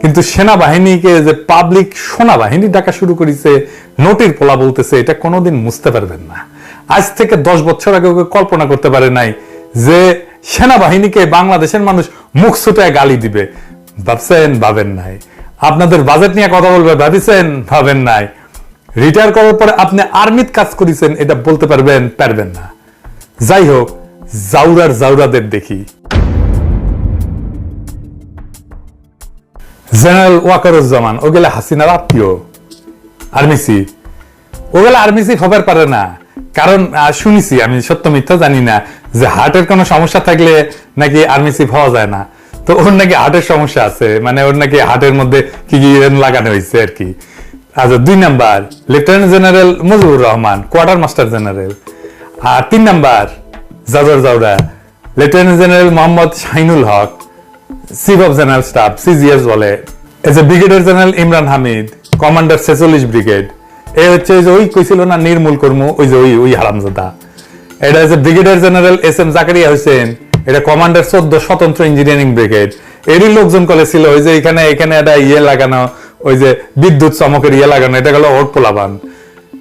কিন্তু সেনাবাহিনীকে যে পাবলিক সোনাবাহিনী ডাকা শুরু করেছে, নোটির পোলা বলতেছে, এটা কোনোদিন মুছতে পারবেন না। আজ থেকে দশ বছর আগে ওকে কল্পনা করতে পারে নাই যে সেনাবাহিনীকে বাংলাদেশের মানুষ মুখ ছুটায় গালি দিবে। ভাবছেন, ভাবেন নাই। আপনাদের বাজেট নিয়ে কথা বলবে, ভাবিছেন, ভাবেন নাই। রিটায়ার করার পরে আপনি আর্মিত কাজ করেছেন, এটা বলতে পারবেন পারবেন না। যাই হোক জাউরার জাউরাদের দেখি। জেনারেল ওয়াকারুজ্জামান ওগুলা হাসিনার আত্মীয় আর্মি চিফ ওগুলা আর্মি চিফ হবার পারে না। কারণ শুনেছি, আমি সত্য মিথ্যা জানি না যে হার্টের কোনো সমস্যা থাকলে নাকি আর্মি চিফ হওয়া যায় না। তো ওর নাকি হার্টের সমস্যা আছে মানে ওর নাকি হার্টের মধ্যে কি কি লাগানো হয়েছে আর কি। আচ্ছা দুই number, lieutenant general Mujibur Rahman, quartermaster general. আর তিন নাম্বার, জাজর জাউরা, lieutenant general Mohammad Shahinul Haque. Chief of general staff CGS বলে as a brigadier general Imran Hamid commander ছেচল্লিশ ব্রিগেড এ হচ্ছে ওই যে ওই কইছিল না নির্মূল কর্ম, ওই যে ওই ওই হারামজাদা। এটা হচ্ছে brigadier general S M Zakaria Hossain এটা কমান্ডার চোদ্দ স্বতন্ত্র ইঞ্জিনিয়ারিং ব্রিগেড এরই লোকজন কলে ছিল ওই যে এখানে এখানে একটা ইয়ে লাগানো, ওই যে বিদ্যুৎ চমকের ইয়ে লাগানো, এটা গেল ওট পোলাবান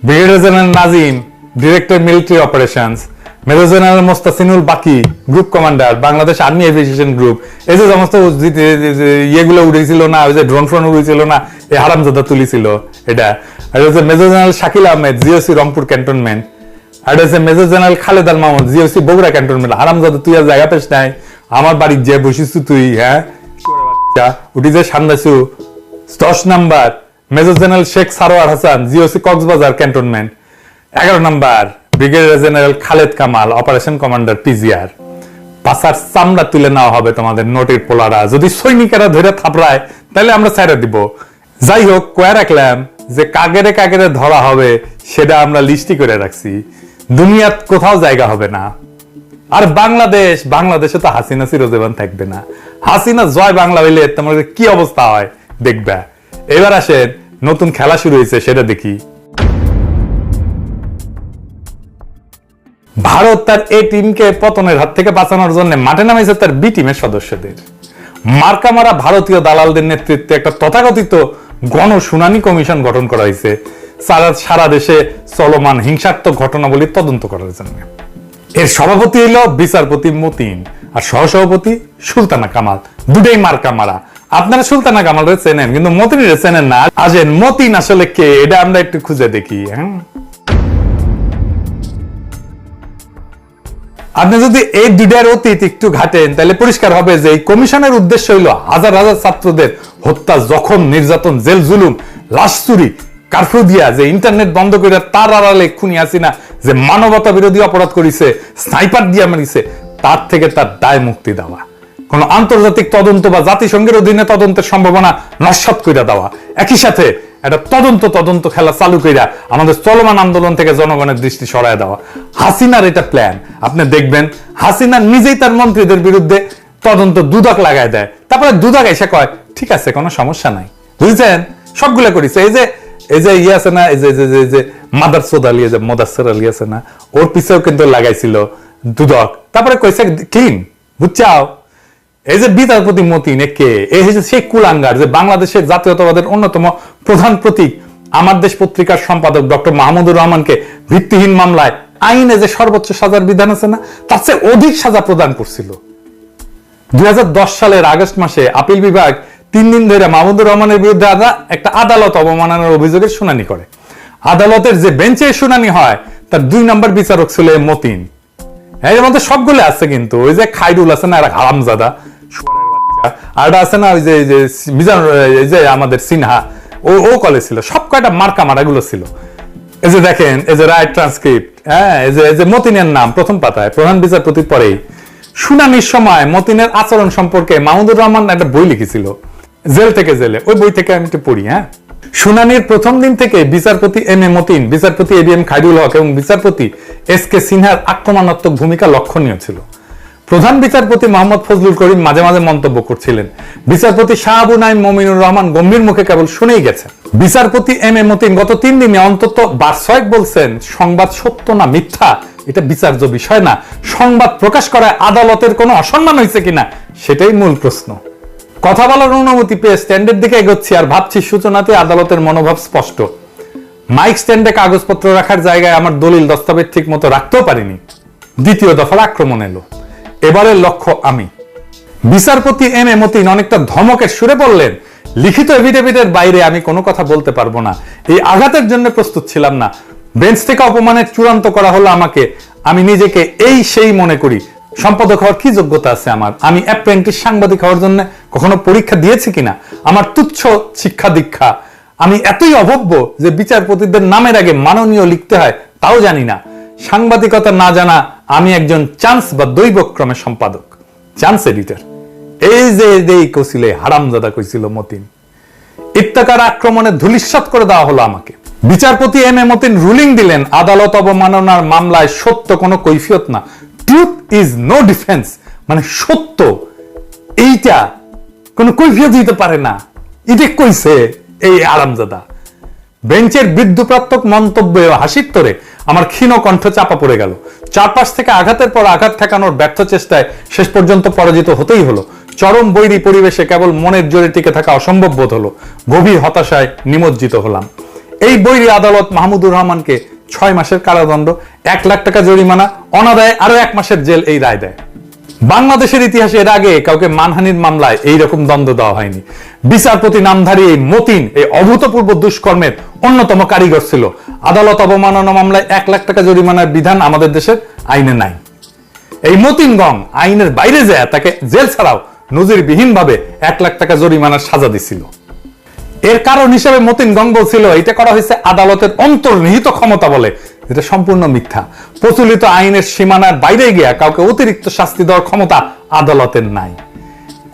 brigadier general Nazim director military operations major general Mostasinul বাকি group commander Bangladesh army aviation group এই যে সমস্ত ইয়েগুলো উড়েছিল না, ওই যে ড্রোন ফ্রোন উড়েছিল না, এই হারামজাদা তুলিছিল, এটা। আর হচ্ছে major general Shakil Ahmed GOC Rangpur cantonment আর হচ্ছে major general Khaled Al Mahmud GOC Bogura cantonment হারামজাদা তুই আর জায়গা পেস নাই। আমার বাড়ির যে বসিস তুই হ্যাঁ? উঠি যে সান্দাসু দশ number major general Sheikh Sarwar Hasan GOC Cox's Bazar cantonment এগারো number brigadier general Khaled Kamal, operation commander PGR. পাশার চামড়া তুলে নেওয়া হবে তোমাদের নোটের পোলারা। যদি সৈনিকেরা ধরে থাপড়ায়, তাহলে আমরা ছাইরা দিব। যাই হোক, কয়ে রাখলাম যে কাগেরে কাগেরে ধরা হবে, সেটা আমরা লিস্টি করে রাখছি। দুনিয়াত কোথাও জায়গা হবে না। আর বাংলাদেশ, বাংলাদেশে তো হাসিনা চিরজীবন থাকবে না। হাসিনা জয় বাংলা হইলে তোমাদের কি অবস্থা হয়? দেখবে। এবার আসেন, নতুন খেলা শুরু হয়েছে, সেটা দেখি। ভারত তার এ টিমকে পতনের হাত থেকে বাঁচানোর জন্য মাঠে নামাইছে তার বি টিমের সদস্যদের। মার্কা মারা ভারতীয় দালালদের নেতৃত্বে একটা তথাকথিত গণ শুনানি কমিশন গঠন করা হয়েছে। সারা সারা দেশে চলমান হিংসাত্মক ঘটনাবলী তদন্ত করার জন্য। এর সভাপতি হলো বিচারপতি মতিন আর সহসভাপতি সুলতানা কামাল। দুটাই মার্কা মারা। আপনারা সুলতানা কামাল চেনেন, কিন্তু মতিন চেনেন না। আজেন মতিন আসলে কে? এটা আমরা একটু খুঁজে দেখি হ্যাঁ? আপনি যদি এই দুইটার অতীত একটু ঘাটেন, তাহলে পরিষ্কার হবে যে এই কমিশনের উদ্দেশ্য হইল হাজার হাজার ছাত্রদের হত্যা, জখম, নির্যাতন, জেল জুলুম, লাশ চুরি, কারফিউ দিয়া যে ইন্টারনেট বন্ধ করে তার আড়ালে খুনি আসিনা যে মানবতা বিরোধী অপরাধ করিছে, স্নাইপার দিয়া মারিছে, তার থেকে তার দায় মুক্তি দেওয়া। কোন আন্তর্জাতিক তদন্ত বা জাতিসংঘের অধীনে তদন্তের সম্ভাবনা নস্বাত করে দেওয়া। একই সাথে একটা তদন্ত তদন্ত খেলা চালু কইরা আমাদের চলমান আন্দোলন থেকে জনগণের দৃষ্টি সরায় দেওয়া। হাসিনার এটা প্ল্যান আপনি দেখবেন, হাসিনা নিজেই তার মন্ত্রীদের বিরুদ্ধে তদন্ত দুদক লাগায় দেয়। তারপরে দুদক এসে কয়, ঠিক আছে, কোনো সমস্যা নাই। বুঝছেন? সবগুলা করিছে। এই যে এই যে ইয়ে আছে না, এই যে যে- যে- মাদার সোদ আলী যে মদাসর আলী আছে না, ওর পিছেও কিন্তু লাগাইছিল দুদক। তারপরে কইছে, ক্লিন, বুঝছাও? এই যে বিচারপতি মতিন কে এই হচ্ছে সেই কুলাঙ্গার, যে বাংলাদেশের জাতীয়তাবাদের অন্যতম প্রধান প্রতীক, আমার দেশ পত্রিকার সম্পাদক ডক্টর মাহমুদুর রহমানকে ভিত্তিহীন মামলায় আইনে যে সর্বোচ্চ সাজার বিধান আছে না, তার চেয়ে অধিক সাজা প্রদান করছিল। দুই সালের আগস্ট মাসে আপিল বিভাগ তিন দিন ধরে মাহমুদুর রহমানের বিরুদ্ধে একটা আদালত অবমাননার অভিযোগের শুনানি করে। আদালতের যে বেঞ্চে শুনানি হয়, তার দুই নম্বর বিচারক ছিল মতিন। এর মধ্যে সবগুলো আছে কিন্তু, ওই যে খাইরুল আছে না একটা হারামজাদা। আর আছে না, ওই যে মিজান এই যে আমাদের সিনহা, ও ও কলে ছিল, সব কয়টা মার্কা মারাগুলো ছিল। এই যে দেখেন, এই যে রাইট ট্রান্সক্রিপ্ট হ্যাঁ এই যে এই যে মতিনের নাম, প্রথম পাতায়, প্রধান বিচারপতির পরেই। শুনানির সময় মতিনের আচরণ সম্পর্কে মাহমুদুর রহমান একটা বই লিখেছিল, জেল থেকে জেলে, ওই বই থেকে আমি একটু পড়ি হ্যাঁ। শুনানির প্রথম দিন থেকে বিচারপতি এম এ মতিন, বিচারপতি A B M Khairul Haque এবং বিচারপতি এস কে সিনহার আক্রমণাত্মক ভূমিকা লক্ষণীয় ছিল। প্রধান বিচারপতি মোহাম্মদ ফজলুল করিম মাঝে মাঝে মন্তব্য করছিলেন। বিচারপতি শাহাবু নাইম মমিনুর রহমান গম্ভীর মুখে কেবল শুনেই গেছেন। বিচারপতি এম এ মতিন গত তিন দিনে অন্তত বারশয়েক বলছেন, সংবাদ সত্য না মিথ্যা? এটা বিচার্য বিষয় না। সংবাদ প্রকাশ করায় আদালতের কোনো অসম্মান হয়েছে কিনা? সেটাই মূল প্রশ্ন। কথা বলার অনুমতি পেয়ে স্ট্যান্ডের দিকে এগোচ্ছি আর ভাবছি সূচনাতে আদালতের মনোভাব স্পষ্ট। মাইক স্ট্যান্ডে কাগজপত্র রাখার জায়গায় আমার দলিল, দস্তাবেজ ঠিক মতো রাখতেও পারিনি। দ্বিতীয় দফার আক্রমণ এলো। এবারের লক্ষ্য আমি। বিচারপতি এম এ মতিন অনেকটা ধমকের সুরে বললেন, লিখিত এভিডেভিটের বাইরে আমি কোনো কথা বলতে পারব না। এই আঘাতের জন্য প্রস্তুত ছিলাম না। বেঞ্চ থেকে অপমানের চূড়ান্ত করা হলো আমাকে। আমি নিজেকে এই সেই মনে করি। সম্পাদক হওয়ার কি যোগ্যতা আছে আমার? আমি অ্যাপ্রেন্টিস সাংবাদিক হওয়ার জন্য কখনো পরীক্ষা দিয়েছি কিনা? আমার তুচ্ছ শিক্ষা দীক্ষা। আমি এতই অভব্য যে বিচারপতিদের নামের আগে মাননীয় লিখতে হয়, তাও জানি না। সাংবাদিকতা না জানা আমি একজন চান্স বা দৈবক্রমে সম্পাদক চান্স এডিটর এই যে, এই কইছিলে হারামজাদা কইছিল মতিন। ইত্তাকার আক্রমণে ধুলিস্বাত করে দেওয়া হলো আমাকে। বিচারপতি এম এ মতিন রুলিং দিলেন, আদালত অবমাননার মামলায় সত্য কোনো কৈফিয়ত না। ট্রুথ ইজ নো ডিফেন্স মানে সত্য। এইটা কোনো কৈফিয়ত দিতে পারে না। এটা কইছে এই আরামজাদা বেঞ্চের বিদ্যুপ্রাত্মক মন্তব্যে হাসির তোরে আমার ক্ষীণ কণ্ঠ চাপা পড়ে গেল। চারপাশ থেকে আঘাতের পর আঘাত ঠেকানোর ব্যর্থ চেষ্টায় শেষ পর্যন্ত পরাজিত হতেই হলো। চরম বৈরী পরিবেশে কেবল মনের জোরে টিকে থাকা অসম্ভব বোধ হলো। গভীর হতাশায় নিমজ্জিত হলাম। এই বৈরী আদালত মাহমুদুর রহমানকে ছয় মাসের কারাদণ্ড, এক লাখ টাকা জরিমানা, অনাদায় আরও এক মাসের জেল এই রায় দেয়। বাংলাদেশের ইতিহাসে এর আগে কাউকে মানহানির মামলায় এই রকম দ্বন্দ্ব দেওয়া হয়নি। বিচারপতি নামধারী এই মতিন এই অভূতপূর্ব দুষ্কর্মের অন্যতম কারিগর ছিল। আদালত অবমাননা মামলায় এক লাখ টাকা জরিমানার বিধান আমাদের দেশের আইনে নাই। এই মতিন গং আইনের বাইরে যায়, তাকে জেল ছাড়াও নজিরবিহীন ভাবে এক লাখ টাকা জরিমানার সাজা দিছিল। এর কারণ হিসেবে মতিন গং বলছিল এটা করা হয়েছে আদালতের অন্তর্নিহিত ক্ষমতা বলে। যেটা সম্পূর্ণ মিথ্যা। প্রচলিত আইনের সীমানার বাইরে গিয়া কাউকে অতিরিক্ত শাস্তি দেওয়ার ক্ষমতা আদালতের নাই।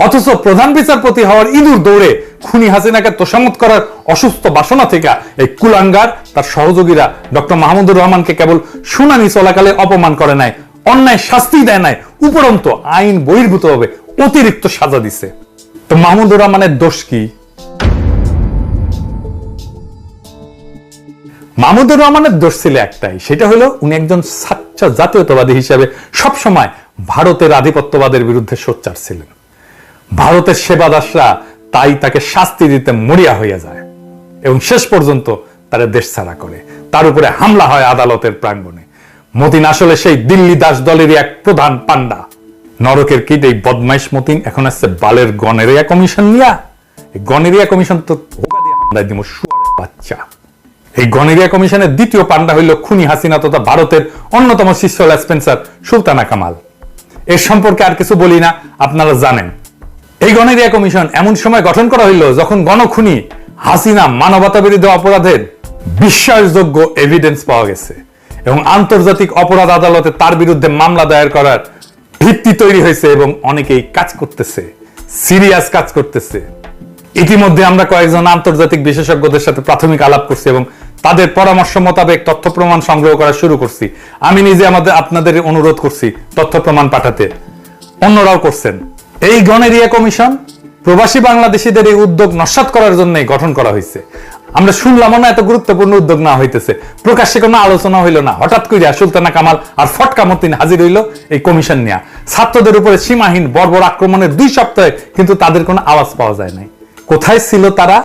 অথচ প্রধান বিচারপতি হওয়ার ইঁদুর দৌড়ে খুনি হাসিনাকে তোষামত করার অসুস্থ বাসনা থেকে এই কুলাঙ্গার, তার সহযোগীরা ডক্টর মাহমুদুর রহমানকে কেবল শুনানি চলাকালে অপমান করে নাই, অন্যায় শাস্তি দেয় নাই, উপরন্ত আইন বহির্ভূতভাবে অতিরিক্ত সাজা দিছে। তো মাহমুদুর রহমানের দোষ কি? মাহমুদুর রহমানের দোষ ছিল একটাই, সেটা হলো উনি একজন সাচ্চা জাতীয়তাবাদী হিসেবে সবসময় ভারতের আধিপত্যবাদের বিরুদ্ধে সোচ্চার ছিলেন। ভারতের সেবাদাসরা তাই তাকে শাস্তি দিতে মরিয়া হইয়া যায় এবং শেষ পর্যন্ত তারা দেশ ছাড়া করে। তার উপরে হামলা হয় আদালতের প্রাঙ্গণে। মতিন আসলে সেই দিল্লি দাস দলেরই এক প্রধান পান্ডা নরকের কিট এই বদমাইশ মতিন এখন আসছে বালের গনেরিয়া কমিশন নিয়া। গনেরিয়া কমিশন তো বাচ্চা। এই গনেরিয়া কমিশনের দ্বিতীয় পান্ডা হইল খুনি হাসিনা তথা ভারতের অন্যতম শিষ্য স্পেন্সার সুলতানা কামাল। এর সম্পর্কে আর কিছু বলি না, আপনারা জানেন। এই গণেরিয়া কমিশন এমন সময় গঠন করা হইল যখন গণখুনি হাসিনা মানবতা বিরোধী অপরাধের বিশ্বাসযোগ্য এভিডেন্স পাওয়া গেছে এবং আন্তর্জাতিক অপরাধ আদালতে তার বিরুদ্ধে মামলা দায়ের করার ভিত্তি তৈরি হয়েছে এবং অনেকেই কাজ করতেছে সিরিয়াস কাজ করতেছে। ইতিমধ্যে আমরা কয়েকজন আন্তর্জাতিক বিশেষজ্ঞদের সাথে প্রাথমিক আলাপ করছি এবং তাদের পরামর্শ মোতাবেক তথ্য প্রমাণ সংগ্রহ করা শুরু করছি। আমি নিজে আমাদের, আপনাদের অনুরোধ করছি তথ্য প্রমাণ পাঠাতে। অন্যরাও করছেন। এই গণেরিয়া কমিশন প্রবাসী বাংলাদেশিদের এই উদ্যোগ নস্বাত করার জন্য গঠন করা হয়েছে। আমরা শুনলাম না এত গুরুত্বপূর্ণ উদ্যোগ না হইতেছে। প্রকাশ্যে কোনো আলোচনা হইল না। হঠাৎ করে সুলতানা কামাল আর ফটকা মতিন হাজির হইল এই কমিশন নিয়ে। ছাত্রদের উপরে সীমাহীন বর্বর আক্রমণের দুই সপ্তাহে কিন্তু তাদের কোনো আওয়াজ পাওয়া যায় নাই। কোথায় ছিল তারা?